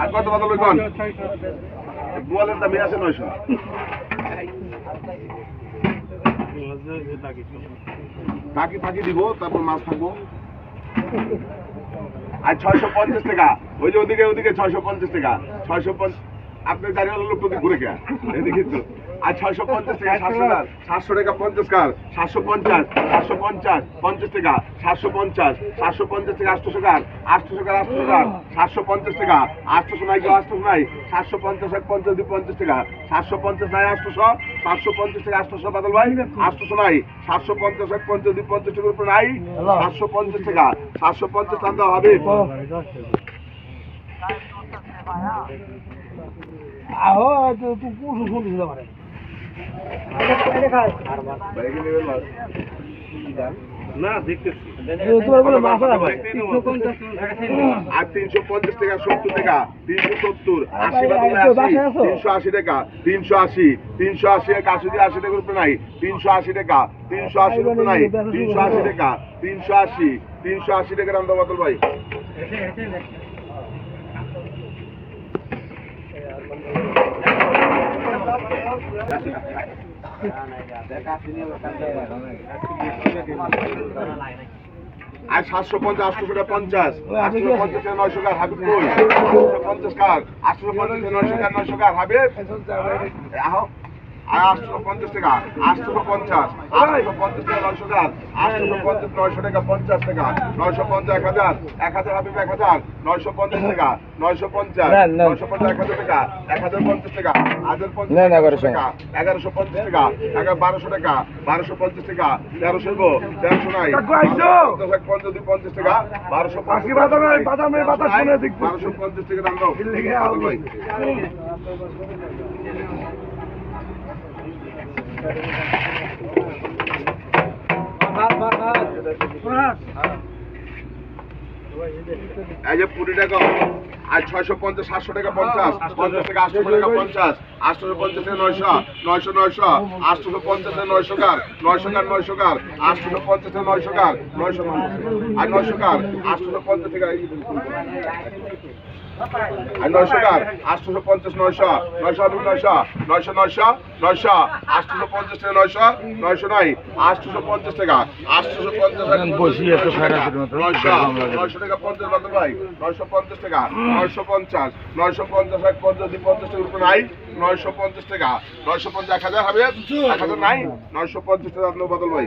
আর কত আছে নয়শো ফাঁকি দিব তারপর মাছ থাকব আর ছয়শো পঞ্চাশ টাকা ওই যে ওদিকে ওদিকে ছয়শো পঞ্চাশ টাকা ছয়শো পঞ্চাশ আপনার দাঁড়িয়ে লোক ঘুরে গেছে এদিকে তো আর ছয়শো পঞ্চাশ টাকা সাতশো টাকা সাতশো টাকা পঞ্চাশ কার? সাতশো পঞ্চাশ সাতশো পঞ্চাশ পঞ্চাশ টাকা সাতশো পঞ্চাশ সাতশো পঞ্চাশ টাকা আটশো কার? আটশো টাকা আটশো টাকা সাতশো পঞ্চাশ টাকা আটশো নাই কেউ আটশো নাই। সাতশো পঞ্চাশ এক পঞ্চাশ দুই পঞ্চাশ টাকা। সাতশো পঞ্চাশ নাই আটশোশো সাতশো পঞ্চাশ টাকা আটশোশো বাদল ভাই আটশোশো নাই। সাতশো পঞ্চাশ এক পঞ্চাশ দুই পঞ্চাশ টাকার উপর নাই। সাতশো পঞ্চাশ টাকা সাতশো পঞ্চাশ টাকা হবে। আহো তো তুই কুসু শুনছিস আমার। তিনশো পঞ্চাশ টাকা, সত্তর টাকা, তিনশো সত্তর, আশি আশি? তিনশো আশি টাকা, তিনশো আশি তিনশো আশি আশি আশি টাকার উপরে নাই, তিনশো আশি টাকা, তিনশো আশির উপরে নাই, তিনশো আশি টাকা, তিনশো আশি তিনশো আশি টাকা রামদা বাদল ভাই আর সাতশো পঞ্চাশ আটশো টাকা পঞ্চাশ। আটশো পঞ্চাশ টাকা নয়শো কার হাবিব পঞ্চাশ কার? আটশো পঞ্চাশ টাকা নয়শো কার নয়শো কার হাবিব? আটশো পঞ্চাশ টাকা আটশো পঞ্চাশ আটশো পঞ্চাশ টাকা নয়শো কার আটশো পঞ্চাশ নয়শো টাকা পঞ্চাশ টাকা নয়শো পঞ্চাশ এক হাজার এক হাজার হাবিব এক হাজার নয়শো পঞ্চাশ টাকা নয়শো পঞ্চাশ। নয়শো পঞ্চাশ এক হাজার টাকা এক হাজার পঞ্চাশ টাকা হাজার পঞ্চাশ। টাকা এগারোশো পঞ্চাশ টাকা এগারো বারোশো টাকা বারোশো পঞ্চাশ টাকা তেরোশো গো তেরোশো নাই পঞ্চাশ এক পঞ্চাশ দুই পঞ্চাশ টাকা বারোশো পঞ্চাশ বাদামের- বাদামের বাতাস বারোশো পঞ্চাশ টাকা দাম দাও বাদল ভাই। এই যে পুরী টাকা, আর ছয়শো পঞ্চাশ, সাতশো টাকা পঞ্চাশ পঞ্চাশ টাকা আটশো টাকা পঞ্চাশ। আটশো পঞ্চাশ নয়শো নয়শো নয়শো আটশো পঞ্চাশ নয়শো কার নয়শো কার নয়শো কার আটশো পঞ্চাশ নয়শো কার নয়শো আর নয়শো কার আটশো পঞ্চাশ থেকে আর নয়শো কার আটশো পঞ্চাশ নয়শো নয়শো নয়শো নয়শো নয়শো নয়শো আটশো পঞ্চাশ থেকে নয়শো নয়শো নাই আটশো পঞ্চাশ টাকা আটশো পঞ্চাশ করে মতো। নয়শো নয়শো টাকা পঞ্চাশ বাদল ভাই নয়শো পঞ্চাশ টাকা নয়শো পঞ্চাশ নয়শো পঞ্চাশ এক পঞ্চাশ পঞ্চাশ টাকার উপরে নাই নয়শো পঞ্চাশ টাকা। নয়শো পঞ্চাশ এক হাজার হবে? এক হাজার নাই? নয়শো পঞ্চাশ টাকা বদল বাদল ভাই।